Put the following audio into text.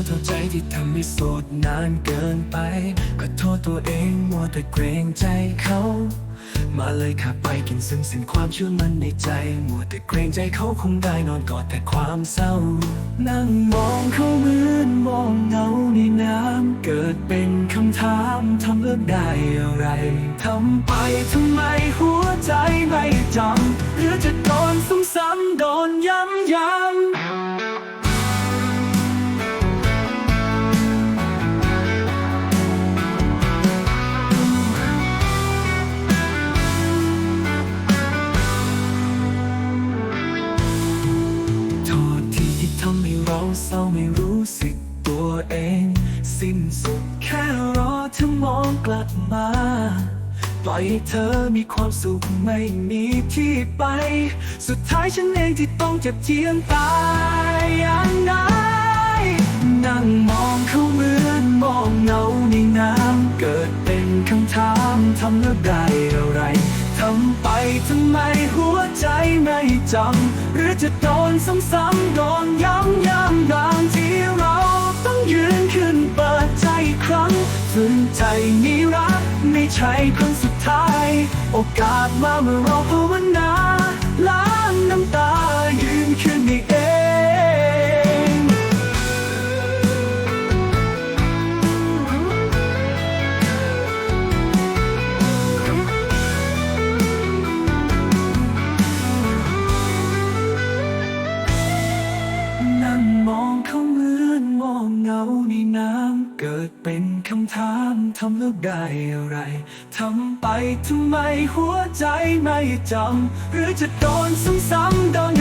ษเท่าใจที่ทำให้โสดนานเกินไปก็โทษตัวเองมัวแต่เกรงใจเขา มาเลยขับไปกินซึ่งสิ้นความชื่อมันในใจ มัวแต่เกรงใจเขาคงได้นอนกอดแต่ความเศร้า นั่งมองเขาเหมือนมองเงาในน้ำเกิดเป็นคำถามทำเลิกได้อะไรทำไปทำไมหัวใจไม่จำหรือจะโดนซ้ำๆโดนย้ำ แค่รอเธอมองกลับมา ปล่อยให้เธอมีความสุขไม่มีที่ไป สุดท้ายฉันเองที่ต้องเจ็บเจียมตายอย่างไรนั่งมองเขาเหมือนมองเงาในน้ำเกิดเป็นคำถามทำแล้วได้อะไรทำไปทำไมหัวใจไม่จำ หรือจะโดนซ้ำๆโดนย้ำย้ำบาง นใจมีรักไม่ใช่ครั้งสุดท้าย โอกาสมาเมื่อเราภาวนาล้างน้ำตายืนขึ้นนี่เองนั่ เงาในน้ำเกิดเป็นคำถามทำแล้วได้อะไรทำไปทำไมหัวใจไม่จำหรือจะโดนซ้ำๆโดน